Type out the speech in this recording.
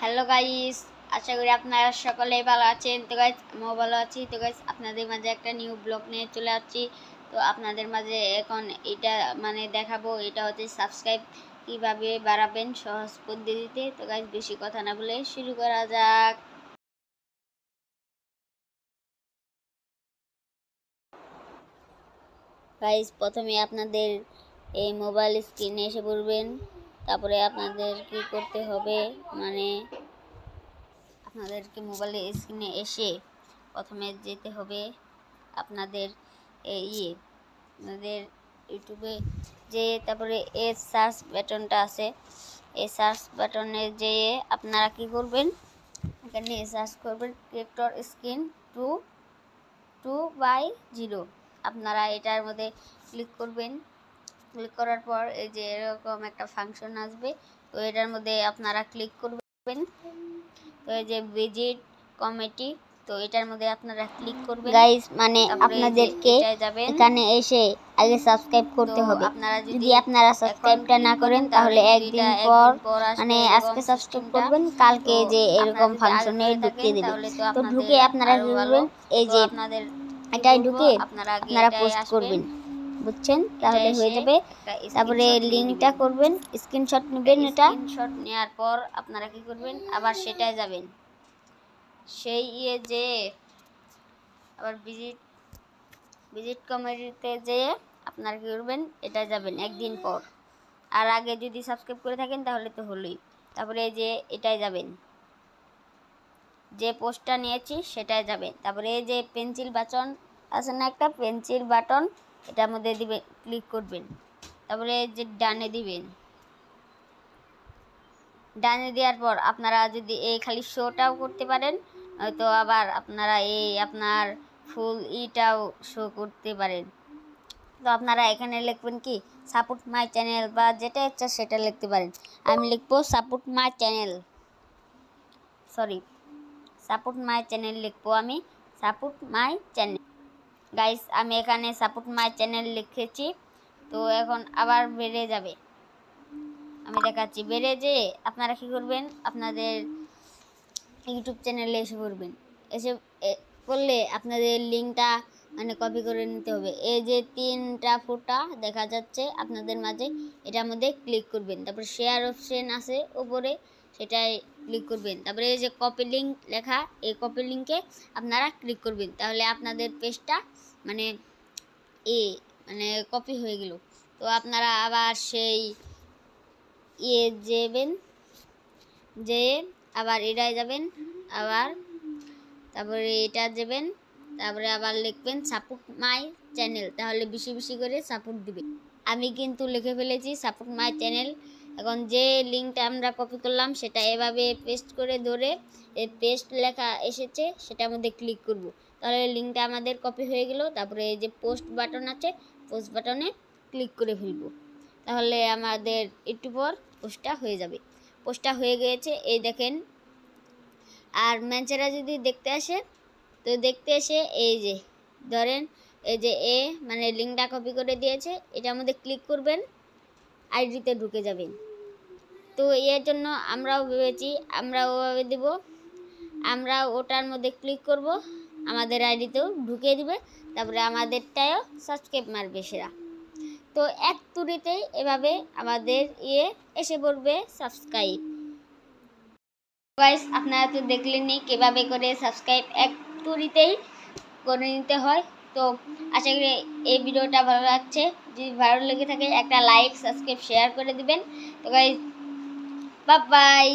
Hello guys আশা করি আপনারা সকলেই ভালো আছেন। তো গাইস আমিও ভালো আছি। তো গাইস আপনাদের মাঝে একটা নিউ ব্লগ নিয়ে চলে আসছি। তো, আপনাদের মাঝে এখন এটা মানে দেখাবো। এটা হচ্ছে সাবস্ক্রাইব কীভাবে বাড়াবেন সহজ পদ্ধতিতে। তো গাইস বেশি কথা না বলে শুরু করা যাক। গাইস প্রথমে আপনাদের এই মোবাইল স্ক্রিনে এসে পড়বেন। তারপরে আপনাদের কি করতে হবে? মানে আপনাদেরকে মোবাইলের স্ক্রিনে এসে প্রথমে যেতে হবে আপনাদের ইয়ে আপনাদের ইউটিউবে যে তারপরে এ সার্চ বাটনটা আছে। এই সার্চ বাটনে যেয়ে আপনারা কি করবেন? এখানে সার্চ করবেন creator screen two two by zero আপনারা এটার মধ্যে ক্লিক করবেন। ক্লিক করার পর এই যে এরকম একটা ফাংশন আসবে তো এটার মধ্যে আপনারা ক্লিক করবেন। তো এই যে ভিজিট কমিটি তো এটার মধ্যে আপনারা ক্লিক করবেন। গাইস মানে আপনাদেরকে এখানে এসে আগে সাবস্ক্রাইব করতে হবে। আপনারা যদি আপনারা সাবস্ক্রাইবটা না করেন তাহলে একদিন পর মানে আজকে সাবস্ক্রাইব করবেন কালকে যে এরকম ফাংশনে ঢুকিয়ে দেবে। তো ঢুকে আপনারা এই যে আপনাদের এটাই ঢুকে আপনারা পোস্ট করবেন। বুঝছেন? তাহলে হয়ে যাবে। তারপরে লিঙ্কটা করবেন স্ক্রিনশট নেবেন এটা। স্ক্রিনশট নেওয়ার পর আপনারা কি করবেন? আবার সেটায় যাবেন। সেই ইয়ে যে আবার ভিজিট ভিজিট কমিটিতে যেয়ে আপনারা কি করবেন? এটা যাবেন একদিন পর। আর আগে যদি সাবস্ক্রাইব করে থাকেন তাহলে তো হলোই। তারপরে যে এটাই যাবেন। যে পোস্টটা নিয়েছি সেটাই যাবেন। তারপরে এই যে পেন্সিল বাটন আছে না একটা? পেন্সিল বাটন এটার মধ্যে দিবে ক্লিক করবেন। তারপরে যে ডানে দিবেন। ডানে দেওয়ার পর আপনারা যদি এই খালি শোটাও করতে পারেন, হয়তো আবার আপনারা এই আপনার ফুল ইটাও শো করতে পারেন। তো আপনারা এখানে লিখবেন কি সাপোর্ট মাই চ্যানেল বা যেটা ইচ্ছা সেটা লিখতে পারেন। আমি লিখব support my channel sorry support my channel লিখব আমি সাপোর্ট মাই চ্যানেল গাইস আমি এখানে সাপোর্ট মাই চ্যানেল লিখেছি। তো এখন আবার বেড়ে যাবে। আমি দেখাচ্ছি। বেড়ে যে আপনারা কি করবেন? আপনাদের ইউটিউব চ্যানেলে এসে করবেন এসে করলে আপনাদের লিঙ্কটা মানে কপি করে নিতে হবে। এই যে তিনটা ফোটা দেখা যাচ্ছে আপনাদের মাঝে, এটার মধ্যে ক্লিক করবেন। তারপর শেয়ার অপশন আছে উপরে। সেটাই ক্লিক করবেন। তারপরে এই যে কপি লিঙ্ক লেখা, এই কপি লিঙ্কে আপনারা ক্লিক করবেন। তাহলে আপনাদের পেজটা মানে এ মানে কপি হয়ে গেল। তো আপনারা আবার সেই ইয়ে যাবেন যে আবার এটায় যাবেন, আবার তারপরে এটা যাবেন, তারপরে আবার লিখবেন সাপোর্ট মাই চ্যানেল তাহলে বেশি বেশি করে সাপোর্ট দিবে। আমি কিন্তু লিখে ফেলেছি সাপোর্ট মাই চ্যানেল এখন যে লিঙ্কটা আমরা কপি করলাম, সেটা এভাবে পেস্ট করে ধরে পেস্ট লেখা এসেছে, সেটার মধ্যে ক্লিক করব। তাহলে লিঙ্কটা আমাদের কপি হয়ে গেল, তারপরে এই যে পোস্ট বাটন আছে পোস্ট বাটনে ক্লিক করে ফেলব। তাহলে আমাদের একটু পর পোস্টটা হয়ে যাবে। পোস্টটা হয়ে গিয়েছে, এই দেখেন। আর ম্যাচেরা যদি দেখতে আসে, তো দেখতে এসে এই যে, ধরেন এই যে এ মানে লিঙ্কটা কপি করে দিয়েছে, এটার মধ্যে ক্লিক করবেন, আইডিতে ঢুকে যাবেন। তো এর জন্য আমরাও ভেবেছি আমরা ওভাবে দেব। আমরা ওটার মধ্যে ক্লিক করব, আমাদের আইডিতেও ঢুকিয়ে দিবে, তারপরে আমাদেরটাও সাবস্ক্রাইব মারবে সেরা। তো এক তুড়িতেই এভাবে আমাদের ইয়ে এসে পড়বে সাবস্ক্রাইব আপনারা তো দেখলেনই কীভাবে করে সাবস্ক্রাইব এক তুড়িতেই করে নিতে হয়। তো আশা করি এই ভিডিওটা ভালো লাগছে। যদি ভালো লেগে থাকে একটা লাইক সাবস্ক্রাইব শেয়ার করে দিবেন। তো গাইস বাই বাই